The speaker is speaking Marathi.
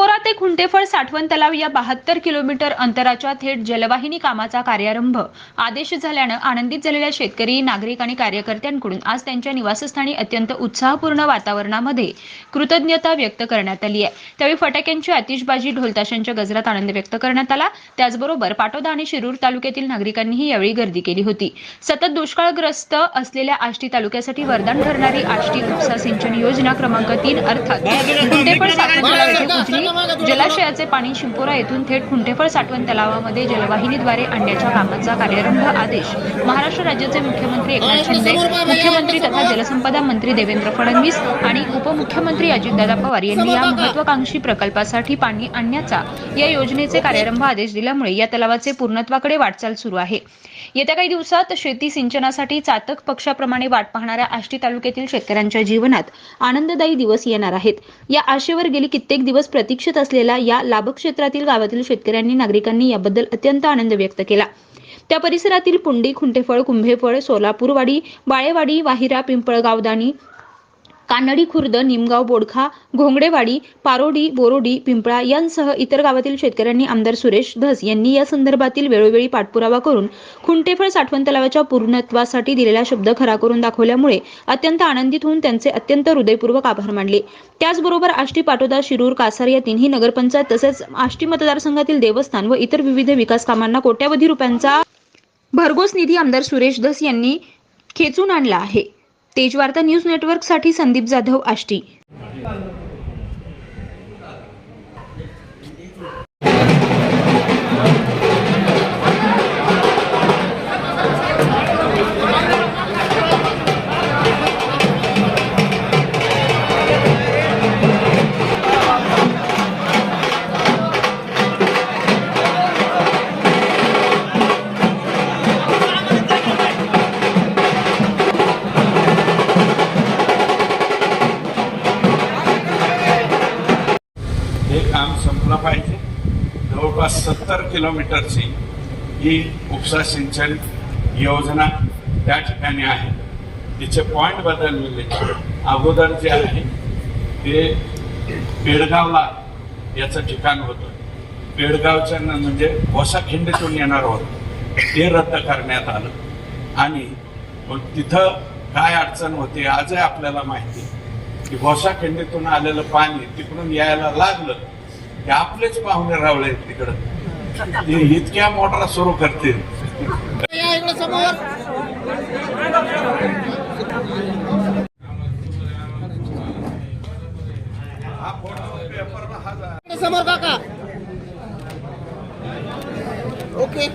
शिंपोरा ते खुंटेफळ साठवण तलाव या बहात्तर किलोमीटर अंतराच्या थेट जलवाहिनी कामाचा कार्यारंभ. आदेश झाल्यानं आनंदित झालेल्या शेतकरी नागरिक आणि कार्यकर्त्यांकडून आज त्यांच्या निवासस्थानी अत्यंत उत्साहपूर्ण वातावरणामध्ये कृतज्ञता व्यक्त करण्यात आली आहे. त्यावेळी फटाक्यांची आतिषबाजी ढोलताशांच्या गजरात आनंद व्यक्त करण्यात आला. त्याचबरोबर पाटोदा आणि शिरूर तालुक्यातील नागरिकांनीही यावेळी गर्दी केली होती. सतत दुष्काळग्रस्त असलेल्या आष्टी तालुक्यासाठी वरदान ठरणारी आष्टी उपसा सिंचन योजना क्रमांक तीन अर्थात खुंटेफळ साठवण तलाव येथे उजनी जलाशयाचे पाणी शिंपोरा येथून थेट खुंटेफळ साठवण तलावामध्ये जलवाहिनीद्वारे आणण्याच्या कामाचा कार्यारंभ आदेश महाराष्ट्र राज्याचे मुख्यमंत्री एकनाथ शिंदे मुख्यमंत्री तथा जलसंपदा मंत्री देवेंद्र फडणवीस आणि उपमुख्यमंत्री अजितदादा पवार यांनी या महत्वाकांक्षी प्रकल्पासाठी पाणी आणण्याचा या योजनेचे कार्यारंभ आदेश दिल्यामुळे या तलावाचे पूर्णत्वाकडे वाटचाल सुरू आहे. येत्या काही दिवसात शेती सिंचनासाठी चातक पक्षाप्रमाणे वाट पाहणाऱ्या आष्टी तालुक्यातील शेतकऱ्यांच्या जीवनात आनंददायी दिवस येणार आहेत. या आशेवर गेली कित्येक दिवस प्रतीक्षित असलेल्या या लाभक्षेत्रातील गावातील शेतकऱ्यांनी नागरिकांनी याबद्दल अत्यंत आनंद व्यक्त केला. त्या परिसरातील पुंडी खुंटेफळ कुंभेफळ सोलापूरवाडी बाळेवाडी वाहिरा पिंपळगावदाणी कानडी खुर्द निमगाव बोडखा घोंगडेवाडी पारोडी बोरोडी पिंपळा यांसह इतर गावातील शेतकऱ्यांनी आमदार सुरेश धस यांनी या संदर्भातील वेळोवेळी पाठपुरावा करून खुंटेफळ साठवण तलावाच्या पूर्णत्वासाठी दिलेला शब्द खरा करून दाखवल्यामुळे अत्यंत आनंदित होऊन त्यांचे अत्यंत हृदयपूर्वक आभार मानले. त्याचबरोबर आष्टी पाटोदा शिरूर कासार या तिन्ही नगरपंचायत तसेच आष्टी मतदारसंघातील देवस्थान व इतर विविध विकास कामांना कोट्यावधी रुपयांचा भरघोस निधी आमदार सुरेश धस यांनी खेचून आणला आहे. तेजवार्ता न्यूज नेटवर्कसाठी संदीप जाधव आष्टी. काम संपलं पाहिजे. जवळपास सत्तर किलोमीटरची ही उपसा सिंचन योजना त्या ठिकाणी आहे. तिचे पॉईंट बदललेले. अगोदर जे आहे ते पेडगावला याचं ठिकाण होतं. पेडगावच्या म्हणजे वसाखिंडीतून येणार होतं. ते रद्द करण्यात आलं. आणि मग तिथं काय अडचण होते आजही आपल्याला माहिती आहे. की होसाखिंडीतून आलेलं पाणी तिकडून यायला लागलं. हे आपलेच पाहुणे रावले तिकडं. ते इतक्या मोटार सुरू करतील. या समोर काका ओके.